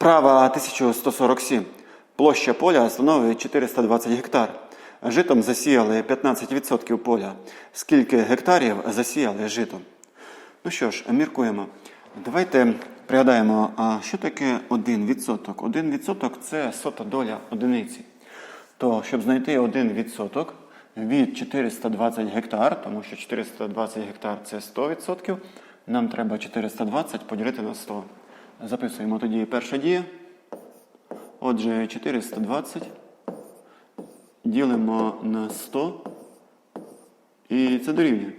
Вправа 1147. Площа поля становить 420 гектар. Житом засіяли 15% поля. Скільки гектарів засіяли житом? Ну що ж, міркуємо. Давайте пригадаємо, що таке 1%? 1% це сота доля одиниці. То, щоб знайти 1% від 420 гектар, тому що 420 гектар це 100%, нам треба 420 поділити на 100. Записуємо тоді перша дія. Отже, 420 ділимо на 100 і це дорівнює.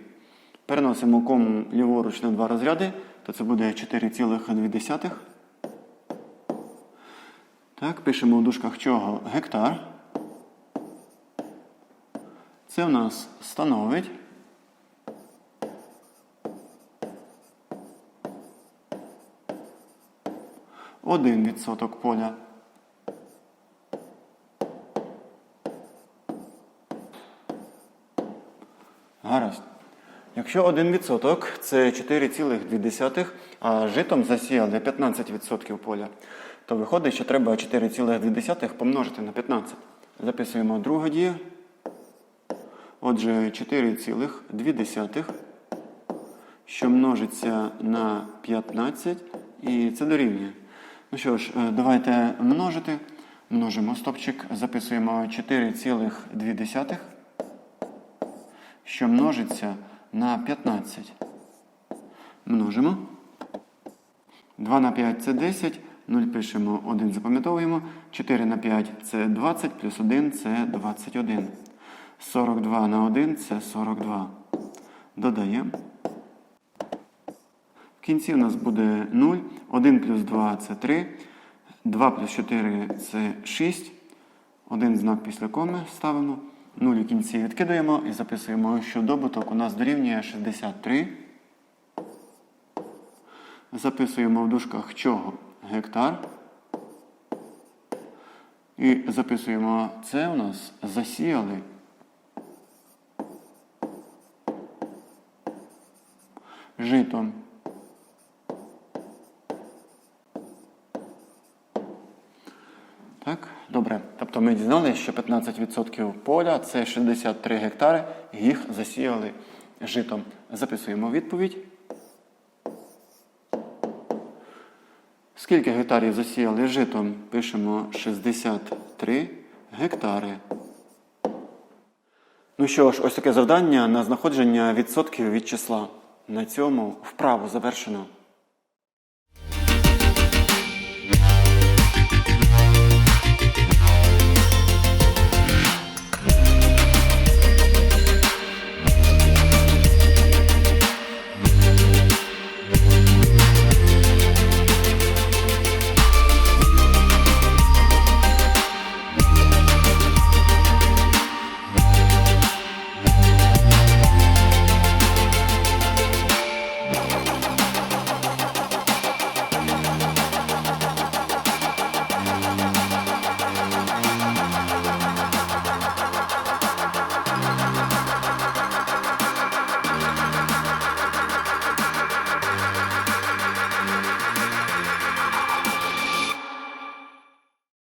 Переносимо кому ліворуч на два розряди, то це буде 4,2. Так, пишемо в дужках чого гектар. Це у нас становить. Один відсоток поля. Гаразд. Якщо 1% це 4,2, а житом засіяли 15% поля, то виходить, що треба 4,2 помножити на 15. Записуємо другу дію. Отже, 4,2, що множиться на 15, і це дорівнює. Ну що ж, е, давайте множити. Множимо стопчик, записуємо 4,2 що множиться на 15. Множимо. 2 на 5 це 10. 0 пишемо, 1 запам'ятовуємо. 4 на 5 це 20, плюс 1 це 21. 42 на 1 це 42. Додаємо. Кінці у нас буде 0. 1 плюс 2 це 3. 2 плюс 4 це 6. Один знак після коми ставимо. 0 у кінці відкидаємо і записуємо, що добуток у нас дорівнює 63. Записуємо в дужках чого гектар. І записуємо це у нас засіяли. Житом. Так, добре. Тобто ми дізналися, що 15% поля це 63 гектари, їх засіяли житом. Записуємо відповідь. Скільки гектарів засіяли житом? Пишемо 63 гектари. Ну що ж, ось таке завдання на знаходження відсотків від числа. На цьому вправу завершено.